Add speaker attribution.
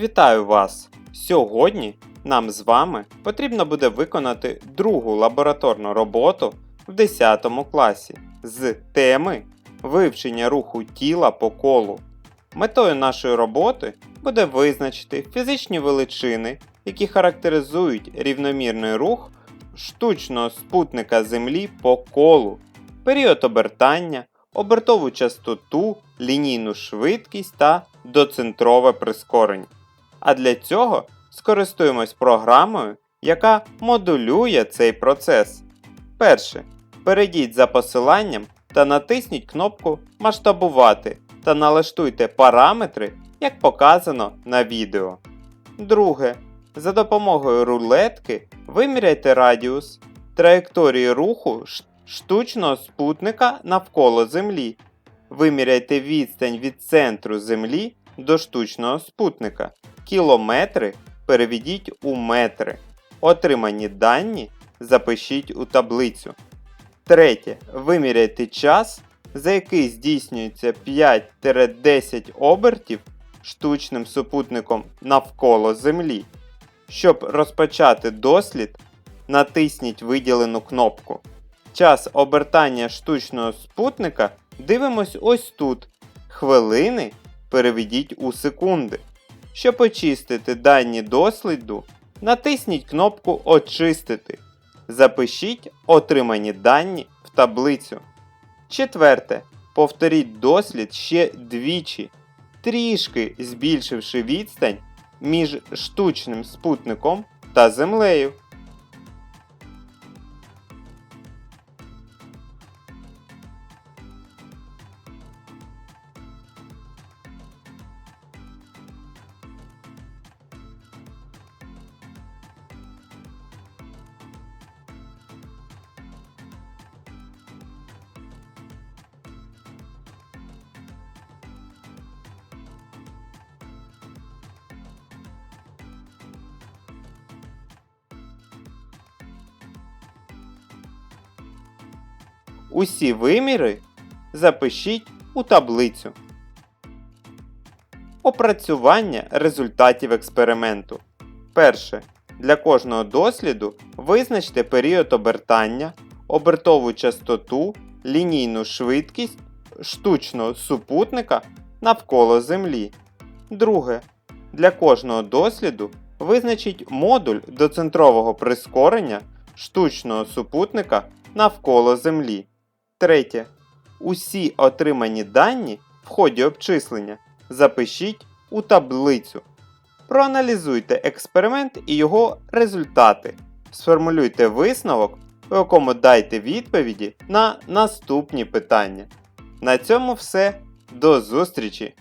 Speaker 1: Вітаю вас! Сьогодні нам з вами потрібно буде виконати другу лабораторну роботу в 10 класі з теми вивчення руху тіла по колу. Метою нашої роботи буде визначити фізичні величини, які характеризують рівномірний рух штучного спутника Землі по колу, період обертання, обертову частоту, лінійну швидкість та доцентрове прискорення. А для цього скористуємось програмою, яка модулює цей процес. Перше. Перейдіть за посиланням та натисніть кнопку Масштабувати та налаштуйте параметри, як показано на відео. Друге. За допомогою рулетки виміряйте радіус траєкторії руху штучного спутника навколо Землі. Виміряйте відстань від центру Землі до штучного спутника. Кілометри переведіть у метри. Отримані дані запишіть у таблицю. Третє. Виміряйте час, за який здійснюється 5-10 обертів штучним супутником навколо Землі. Щоб розпочати дослід, натисніть виділену кнопку. Час обертання штучного спутника дивимось ось тут. Хвилини переведіть у секунди. Щоб очистити дані досліду, натисніть кнопку Очистити. Запишіть отримані дані в таблицю. Четверте. Повторіть дослід ще двічі, трішки збільшивши відстань між штучним спутником та Землею. Усі виміри запишіть у таблицю. Опрацювання результатів експерименту. Перше. Для кожного досліду визначте період обертання, обертову частоту, лінійну швидкість штучного супутника навколо Землі. Друге. Для кожного досліду визначіть модуль доцентрового прискорення штучного супутника навколо Землі. Третє. Усі отримані дані в ході обчислення запишіть у таблицю. Проаналізуйте експеримент і його результати. Сформулюйте висновок, у якому дайте відповіді на наступні питання. На цьому все. До зустрічі!